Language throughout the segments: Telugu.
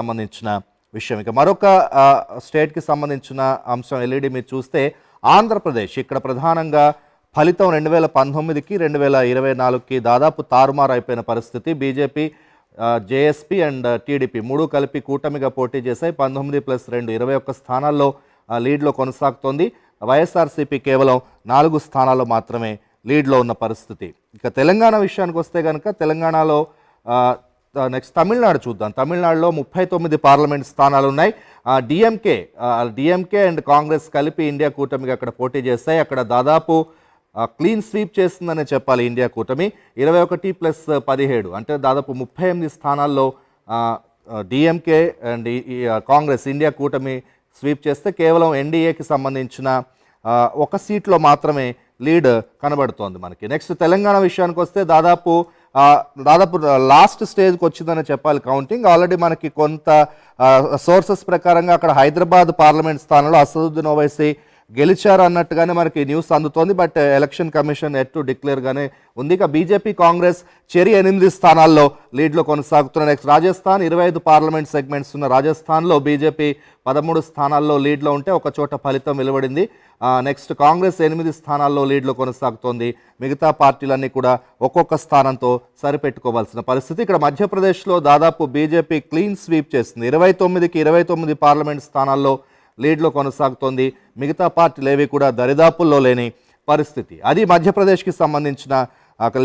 సంబంధించిన విషయం. ఇక మరొక స్టేట్కి సంబంధించిన అంశం ఎల్ఈడి మీరు చూస్తే ఆంధ్రప్రదేశ్ ఇక్కడ ప్రధానంగా ఫలితం రెండు వేల పంతొమ్మిదికి రెండు వేల ఇరవై నాలుగుకి దాదాపు తారుమారు అయిపోయిన పరిస్థితి. బీజేపీ జేఎస్పీ అండ్ టీడీపీ మూడు కలిపి కూటమిగా పోటీ చేశాయి పంతొమ్మిది ప్లస్ రెండు ఇరవై ఒక్క స్థానాల్లో లీడ్లో కొనసాగుతోంది. వైఎస్ఆర్సీపీ కేవలం నాలుగు స్థానాల్లో మాత్రమే లీడ్లో ఉన్న పరిస్థితి. ఇక తెలంగాణ విషయానికి వస్తే కనుక తెలంగాణలో నెక్స్ట్ తమిళనాడు చూద్దాం. తమిళనాడులో ముప్పై తొమ్మిది పార్లమెంట్ స్థానాలు ఉన్నాయి డిఎంకే డిఎంకే అండ్ కాంగ్రెస్ కలిపి ఇండియా కూటమికి అక్కడ పోటీ చేస్తాయి. అక్కడ దాదాపు క్లీన్ స్వీప్ చేస్తుందనే చెప్పాలి ఇండియా కూటమి. ఇరవై ఒకటి ప్లస్ పదిహేడు అంటే దాదాపు ముప్పై ఎనిమిది స్థానాల్లో డిఎంకే అండ్ కాంగ్రెస్ ఇండియా కూటమి స్వీప్ చేస్తే కేవలం ఎన్డీఏకి సంబంధించిన ఒక సీట్లో మాత్రమే లీడ్ కనబడుతోంది మనకి. నెక్స్ట్ తెలంగాణ విషయానికి వస్తే దాదాపు దాదాపు లాస్ట్ స్టేజ్కి వచ్చిందని చెప్పాలి కౌంటింగ్. ఆల్రెడీ మనకి కొంత సోర్సెస్ ప్రకారంగా అక్కడ హైదరాబాద్ పార్లమెంట్ స్థానంలో అసదుద్దీన్ ఓవైసీ గెలిచారు అన్నట్టుగానే మనకి న్యూస్ అందుతోంది. But election commission yet to డిక్లేర్గానే ఉంది. ఇక బీజేపీ కాంగ్రెస్ చెరి ఎనిమిది స్థానాల్లో లీడ్లో కొనసాగుతున్న నెక్స్ట్ రాజస్థాన్ ఇరవై ఐదు పార్లమెంట్ సెగ్మెంట్స్ ఉన్న రాజస్థాన్లో బీజేపీ పదమూడు స్థానాల్లో లీడ్లో ఉంటే ఒక చోట ఫలితం వెలువడింది. నెక్స్ట్ కాంగ్రెస్ ఎనిమిది స్థానాల్లో లీడ్లో కొనసాగుతోంది. మిగతా పార్టీలన్నీ కూడా ఒక్కొక్క స్థానంతో సరిపెట్టుకోవాల్సిన పరిస్థితి. ఇక్కడ మధ్యప్రదేశ్లో దాదాపు బీజేపీ క్లీన్ స్వీప్ చేస్తుంది ఇరవై తొమ్మిదికి ఇరవై తొమ్మిది పార్లమెంట్ స్థానాల్లో లీడ్లో కొనసాగుతోంది. మిగతా పార్టీలు ఏవి కూడా దరిదాపుల్లో లేని పరిస్థితి. అది మధ్యప్రదేశ్కి సంబంధించిన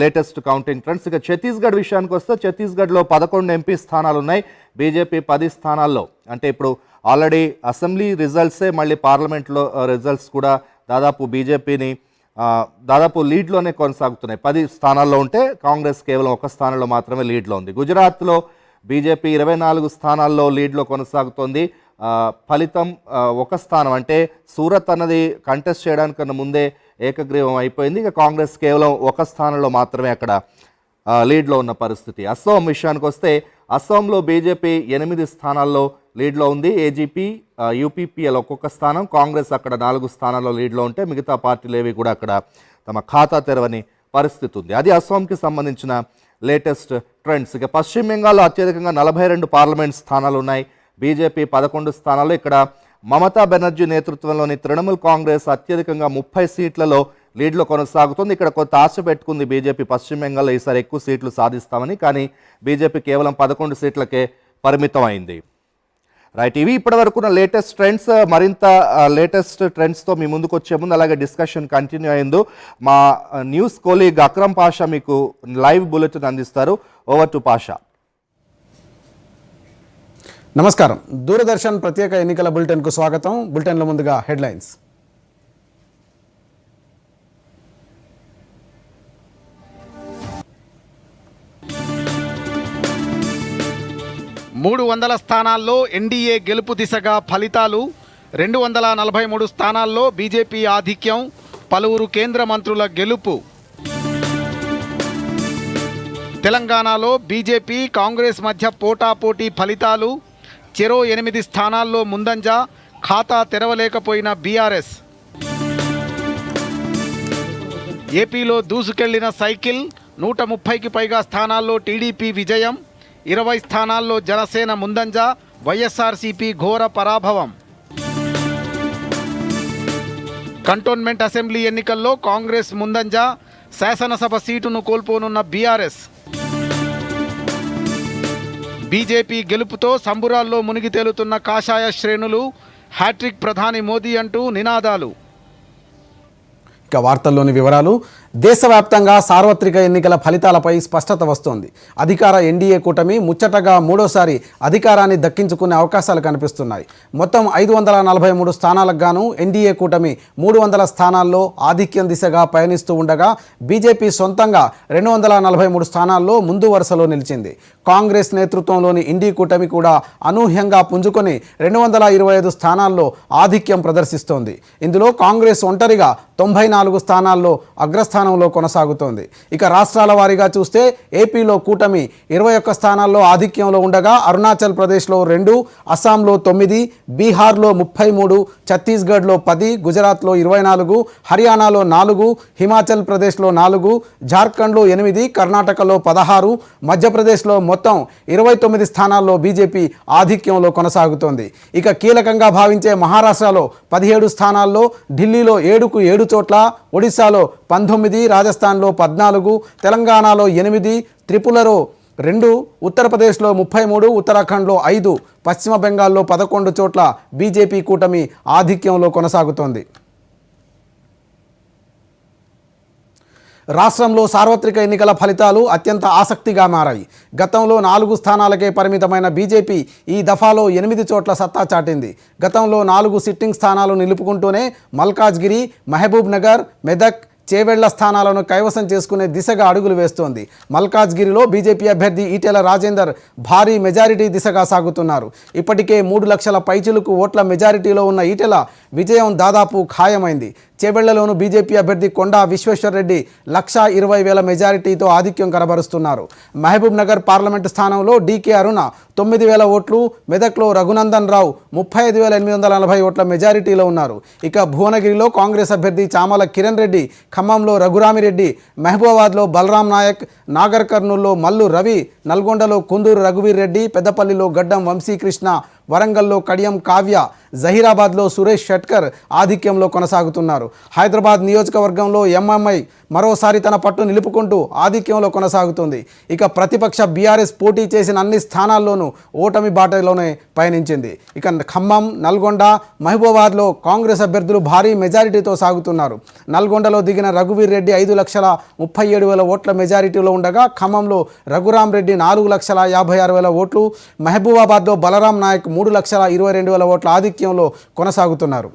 లేటెస్ట్ కౌంటింగ్ ట్రెండ్స్. ఇక ఛత్తీస్గఢ్ విషయానికి వస్తే ఛత్తీస్గఢ్లో పదకొండు ఎంపీ స్థానాలు ఉన్నాయి బీజేపీ పది స్థానాల్లో. అంటే ఇప్పుడు ఆల్రెడీ అసెంబ్లీ రిజల్ట్సే మళ్ళీ పార్లమెంట్లో రిజల్ట్స్ కూడా దాదాపు బీజేపీని దాదాపు లీడ్లోనే కొనసాగుతున్నాయి. పది స్థానాల్లో ఉంటే కాంగ్రెస్ కేవలం ఒక స్థానంలో మాత్రమే లీడ్లో ఉంది. గుజరాత్లో బీజేపీ ఇరవై నాలుగు స్థానాల్లో లీడ్లో కొనసాగుతోంది. ఫలితం ఒక స్థానం. అంటే సూరత్ అన్నది కంటెస్ట్ చేయడానికన్నా ముందే ఏకగ్రీవం అయిపోయింది. ఇక కాంగ్రెస్ కేవలం ఒక స్థానంలో మాత్రమే అక్కడ లీడ్లో ఉన్న పరిస్థితి. అస్సాం విషయానికి వస్తే అస్సాంలో బీజేపీ ఎనిమిది స్థానాల్లో లీడ్లో ఉంది. ఏజీపీ యూపీపీఎల్ ఒక్కొక్క స్థానం. కాంగ్రెస్ అక్కడ నాలుగు స్థానాల్లో లీడ్లో ఉంటే మిగతా పార్టీలు ఏవి కూడా అక్కడ తమ ఖాతా తెరవని పరిస్థితి ఉంది. అది అస్సాంకి సంబంధించిన లేటెస్ట్ ట్రెండ్స్ ఇక పశ్చిమ బెంగాల్లో అత్యధికంగా నలభై రెండు పార్లమెంట్ స్థానాలు ఉన్నాయి. బీజేపీ పదకొండు స్థానాలు ఇక్కడ మమతా బెనర్జీ నేతృత్వంలోని తృణమూల్ కాంగ్రెస్ అత్యధికంగా ముప్పై సీట్లలో లీడ్లో కొనసాగుతుంది. ఇక్కడ కొంత ఆశ పెట్టుకుంది బీజేపీ పశ్చిమ బెంగాల్లో ఈసారి ఎక్కువ సీట్లు సాధిస్తామని కానీ బీజేపీ కేవలం పదకొండు సీట్లకే పరిమితం అయింది రైట్ ఇవి ఇప్పటివరకు ఉన్న లేటెస్ట్ ట్రెండ్స్ మరింత లేటెస్ట్ ట్రెండ్స్తో మీ ముందుకు వచ్చే ముందు అలాగే డిస్కషన్ కంటిన్యూ అయిందో మా న్యూస్ కోలీగ్ అక్రమ్ పాషా మీకు లైవ్ బులెటిన్ అందిస్తారు. Over to Pasha. నమస్కారం. దూరదర్శన్ ప్రత్యేక ఎన్నికల బులెటిన్కు స్వాగతం. బులెటిన్లో ముందుగా హెడ్లైన్స్. మూడు వందల స్థానాల్లో ఎన్డీఏ గెలుపు దిశగా ఫలితాలు రెండు వందల నలభై మూడు స్థానాల్లో బీజేపీ ఆధిక్యం పలువురు కేంద్ర మంత్రుల గెలుపు. తెలంగాణలో బీజేపీ కాంగ్రెస్ మధ్య పోటాపోటీ ఫలితాలు చెరో ఎనిమిది స్థానాల్లో ముందంజ ఖాతా తెరవలేకపోయిన బీఆర్ఎస్. ఏపీలో దూసుకెళ్ళిన సైకిల్ నూట ముప్పైకి పైగా స్థానాల్లో టీడీపీ విజయం ఇరవై స్థానాల్లో జనసేన ముందంజ వైఎస్ఆర్సీపీ ఘోర పరాభవం. కంటోన్మెంట్ అసెంబ్లీ ఎన్నికల్లో కాంగ్రెస్ ముందంజ శాసనసభ సీటును కోల్పోనున్న బీఆర్ఎస్. బీజేపీ గెలుపుతో సంబురాల్లో మునిగి తేలుతున్న కాషాయ శ్రేణులు హ్యాట్రిక్ ప్రధాని మోదీ అంటూ నినాదాలు. ఇక వార్తల్లోని వివరాలు దేశవ్యాప్తంగా సార్వత్రిక ఎన్నికల ఫలితాలపై స్పష్టత వస్తోంది. అధికార ఎన్డీఏ కూటమి ముచ్చటగా మూడోసారి అధికారాన్ని దక్కించుకునే అవకాశాలు కనిపిస్తున్నాయి. మొత్తం ఐదు వందల నలభై మూడు స్థానాలకు గాను ఎన్డీఏ కూటమి మూడు వందల స్థానాల్లో ఆధిక్యం దిశగా పయనిస్తూ ఉండగా బీజేపీ సొంతంగా రెండు వందల నలభై మూడు స్థానాల్లో ముందు వరుసలో నిలిచింది. కాంగ్రెస్ నేతృత్వంలోని ఇండీ కూటమి కూడా అనూహ్యంగా పుంజుకొని రెండు వందల ఇరవై ఐదు స్థానాల్లో ఆధిక్యం ప్రదర్శిస్తోంది. ఇందులో కాంగ్రెస్ ఒంటరిగా తొంభై నాలుగు స్థానాల్లో అగ్రస్థానం స్థానంలో కొనసాగుతోంది. ఇక రాష్ట్రాల వారీగా చూస్తే ఏపీలో కూటమి ఇరవై ఒక్క స్థానాల్లో ఆధిక్యంలో ఉండగా అరుణాచల్ ప్రదేశ్లో రెండు అస్సాంలో తొమ్మిది బీహార్లో ముప్పై మూడు ఛత్తీస్గఢ్లో పది గుజరాత్లో ఇరవై నాలుగు హర్యానాలో నాలుగు హిమాచల్ ప్రదేశ్లో నాలుగు జార్ఖండ్లో ఎనిమిది కర్ణాటకలో పదహారు మధ్యప్రదేశ్లో మొత్తం ఇరవై తొమ్మిది స్థానాల్లో బీజేపీ ఆధిక్యంలో కొనసాగుతోంది. ఇక కీలకంగా భావించే మహారాష్ట్రలో పదిహేడు స్థానాల్లో ఢిల్లీలో ఏడుకు ఏడు చోట్ల ఒడిశాలో పంతొమ్మిది రాజస్థాన్లో పద్నాలుగు తెలంగాణలో ఎనిమిది త్రిపులలో రెండు ఉత్తరప్రదేశ్లో ముప్పై మూడు ఉత్తరాఖండ్లో ఐదు పశ్చిమ బెంగాల్లో పదకొండు చోట్ల బీజేపీ కూటమి ఆధిక్యంలో కొనసాగుతోంది. రాష్ట్రంలో సార్వత్రిక ఎన్నికల ఫలితాలు అత్యంత ఆసక్తిగా మారాయి. గతంలో నాలుగు స్థానాలకే పరిమితమైన బీజేపీ ఈ దఫాలో ఎనిమిది చోట్ల సత్తా చాటింది. గతంలో నాలుగు సిట్టింగ్ స్థానాలు నిలుపుకుంటూనే మల్కాజ్గిరి మహబూబ్ నగర్ మెదక్ చేవెళ్ళ స్థానాలను కైవసం చేసుకునే దిశగా అడుగులు వేస్తోంది. మల్కాజ్గిరిలో బీజేపీ అభ్యర్థి ఈటెల రాజేందర్ భారీ మెజారిటీ దిశగా సాగుతున్నారు. ఇప్పటికే మూడు లక్షల పైచులకు ఓట్ల మెజారిటీలో ఉన్న ఈటెల విజయం దాదాపు ఖాయమైంది. చేబెళ్ళలోను బీజేపీ అభ్యర్థి కొండా విశ్వేశ్వరరెడ్డి లక్షా ఇరవై వేల మెజారిటీతో ఆధిక్యం కనబరుస్తున్నారు. మహబూబ్ నగర్ పార్లమెంటు స్థానంలో డీకే అరుణ తొమ్మిది వేల ఓట్లు మెదక్లో రఘునందన్ రావు ముప్పై ఐదు వేల ఎనిమిది వందల నలభై ఓట్ల మెజారిటీలో ఉన్నారు. ఇక భువనగిరిలో కాంగ్రెస్ అభ్యర్థి చామల కిరణ్ రెడ్డి ఖమ్మంలో రఘురామిరెడ్డి మహబూబాబాద్లో బలరాం నాయక్ నాగర్ కర్నూల్లో మల్లు రవి నల్గొండలో కుందూరు రఘువీర్ రెడ్డి పెద్దపల్లిలో గడ్డం వంశీకృష్ణ వరంగల్లో కడియం కావ్య జహీరాబాద్లో సురేష్ షట్కర్ ఆధిక్యంలో కొనసాగుతున్నారు. హైదరాబాద్ నియోజకవర్గంలో ఎంఎంఐ మరోసారి తన పట్టు నిలుపుకుంటూ ఆధిక్యంలో కొనసాగుతుంది. ఇక ప్రతిపక్ష బీఆర్ఎస్ పోటీ చేసిన అన్ని స్థానాల్లోనూ ఓటమి బాటలోనే పయనించింది. ఇక ఖమ్మం నల్గొండ మహబూబాబాద్లో కాంగ్రెస్ అభ్యర్థులు భారీ మెజారిటీతో సాగుతున్నారు. నల్గొండలో దిగిన రఘువీర్ రెడ్డి ఐదు లక్షల ముప్పై ఏడు వేల ఓట్ల మెజారిటీలో ఉండగా ఖమ్మంలో రఘురాం రెడ్డి నాలుగు లక్షల యాభై ఆరు వేల ఓట్లు మహబూబాబాద్లో బలరాం నాయక్ మూడు లక్షల ఇరవై రెండు వేల ఓట్ల ఆధిక్యంలో కొనసాగుతున్నారు.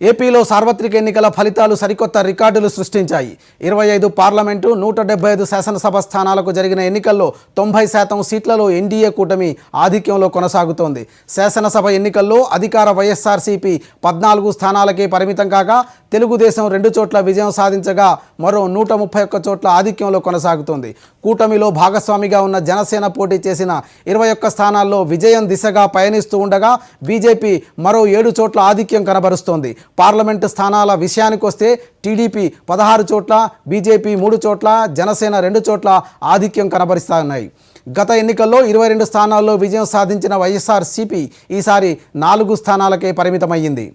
ఏపీలో సార్వత్రిక ఎన్నికల ఫలితాలు సరికొత్త రికార్డులు సృష్టించాయి. ఇరవై ఐదు పార్లమెంటు నూట డెబ్బై ఐదు శాసనసభ స్థానాలకు జరిగిన ఎన్నికల్లో తొంభై శాతం సీట్లలో ఎన్డీఏ కూటమి ఆధిక్యంలో కొనసాగుతోంది. శాసనసభ ఎన్నికల్లో అధికార వైఎస్ఆర్సీపీ పద్నాలుగు స్థానాలకే పరిమితం కాగా తెలుగుదేశం రెండు చోట్ల విజయం సాధించగా మరో నూట ముప్పై ఒక్క చోట్ల ఆధిక్యంలో కొనసాగుతోంది. కూటమిలో భాగస్వామిగా ఉన్న జనసేన పోటీ చేసిన ఇరవై ఒక్క స్థానాల్లో విజయం దిశగా పయనిస్తూ ఉండగా బీజేపీ మరో ఏడు చోట్ల ఆధిక్యం కనబరుస్తోంది. పార్లమెంటు స్థానాల విషయానికి వస్తే టీడీపీ పదహారు చోట్ల బీజేపీ మూడు చోట్ల జనసేన రెండు చోట్ల ఆధిక్యం కనబరుస్తున్నాయి గత ఎన్నికల్లో ఇరవై రెండు స్థానాల్లో విజయం సాధించిన వైఎస్ఆర్ సిపి ఈసారి నాలుగు స్థానాలకే పరిమితమయ్యింది.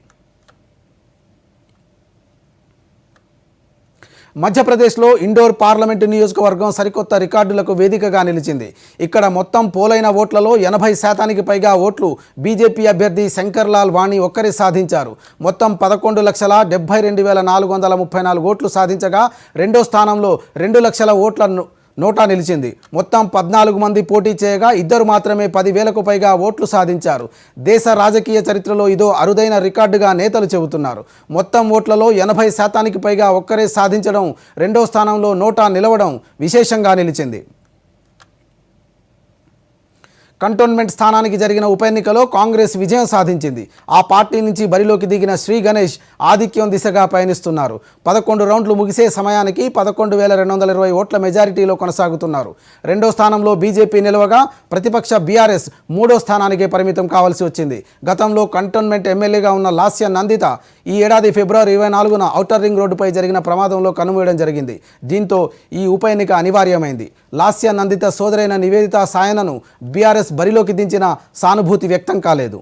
మధ్యప్రదేశ్లో ఇండోర్ పార్లమెంటు నియోజకవర్గం సరికొత్త రికార్డులకు వేదికగా నిలిచింది. ఇక్కడ మొత్తం పోలైన ఓట్లలో ఎనభై శాతానికి పైగా ఓట్లు బీజేపీ అభ్యర్థి శంకర్లాల్ వాణి ఒక్కరే సాధించారు. మొత్తం పదకొండు లక్షల డెబ్బై రెండు వేల నాలుగు వందల ముప్పై నాలుగు ఓట్లు సాధించగా రెండో స్థానంలో రెండు లక్షల ఓట్లను నోటా నిలిచింది. మొత్తం పద్నాలుగు మంది పోటీ చేయగా ఇద్దరు మాత్రమే పదివేలకు పైగా ఓట్లు సాధించారు. దేశ రాజకీయ చరిత్రలో ఇదో అరుదైన రికార్డుగా నేతలు చెబుతున్నారు. మొత్తం ఓట్లలో ఎనభై శాతానికి పైగా ఒక్కరే సాధించడం రెండో స్థానంలో నోటా నిలవడం విశేషంగా నిలిచింది. కంటోన్మెంట్ స్థానానికి జరిగిన ఉప ఎన్నికలో కాంగ్రెస్ విజయం సాధించింది. ఆ పార్టీ నుంచి బరిలోకి దిగిన శ్రీ గణేష్ ఆధిక్యం దిశగా పయనిస్తున్నారు. పదకొండు రౌండ్లు ముగిసే సమయానికి పదకొండు వేల రెండు వందల ఇరవై ఓట్ల మెజారిటీలో కొనసాగుతున్నారు. రెండో స్థానంలో బీజేపీ నిలవగా ప్రతిపక్ష బీఆర్ఎస్ మూడో స్థానానికే పరిమితం కావాల్సి వచ్చింది. గతంలో కంటోన్మెంట్ ఎమ్మెల్యేగా ఉన్న లాస్య నందిత ఈ ఏడాది ఫిబ్రవరి ఇరవై నాలుగున ఔటర్ రింగ్ రోడ్డుపై జరిగిన ప్రమాదంలో కనుమూయడం జరిగింది. దీంతో ఈ ఉప ఎన్నిక అనివార్యమైంది. లాస్య నందిత సోదరైన నివేదిత సాయనను బీఆర్ఎస్ బరిలోకి దించిన సానుభూతి వ్యక్తం కాలేదు.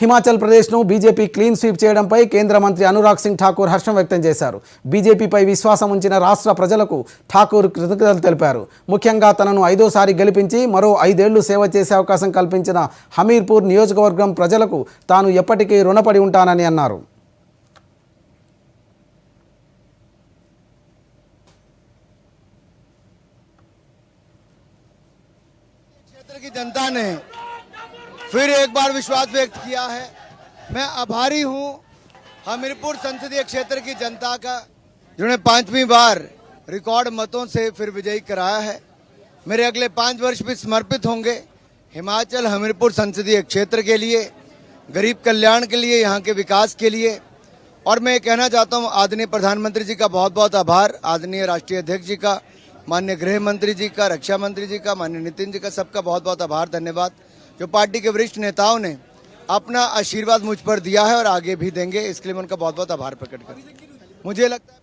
హిమాచల్ ప్రదేశ్ను బీజేపీ క్లీన్ స్వీప్ చేయడంపై కేంద్ర మంత్రి అనురాగ్ సింగ్ ఠాకూర్ హర్షం వ్యక్తం చేశారు బీజేపీపై విశ్వాసం ఉంచిన రాష్ట్ర ప్రజలకు ఠాకూర్ కృతజ్ఞతలు తెలిపారు ముఖ్యంగా తనను ఐదోసారి గెలిపించి మరో ఐదేళ్లు సేవ చేసే అవకాశం కల్పించిన హమీర్పూర్ నియోజకవర్గం ప్రజలకు తాను ఎప్పటికీ రుణపడి ఉంటానని అన్నారు क्षेत्र की जनता ने फिर एक बार विश्वास व्यक्त किया है। मैं आभारी हूँ हमीरपुर संसदीय क्षेत्र की जनता का, जिन्होंने पांचवी बार रिकॉर्ड मतों से फिर विजयी कराया है। मेरे अगले पाँच वर्ष भी समर्पित होंगे हिमाचल हमीरपुर संसदीय क्षेत्र के लिए, गरीब कल्याण के लिए, यहाँ के विकास के लिए। और मैं कहना चाहता हूँ, आदरणीय प्रधानमंत्री जी का बहुत बहुत आभार, आदरणीय राष्ट्रीय अध्यक्ष जी का, माननीय गृह मंत्री जी का, रक्षा मंत्री जी का, माननीय नितिन जी का सबका बहुत बहुत आभार, धन्यवाद। जो पार्टी के वरिष्ठ नेताओं ने अपना आशीर्वाद मुझ पर दिया है और आगे भी देंगे। इसके लिए मैं उनका बहुत बहुत आभार प्रकट कर मुझे लगता है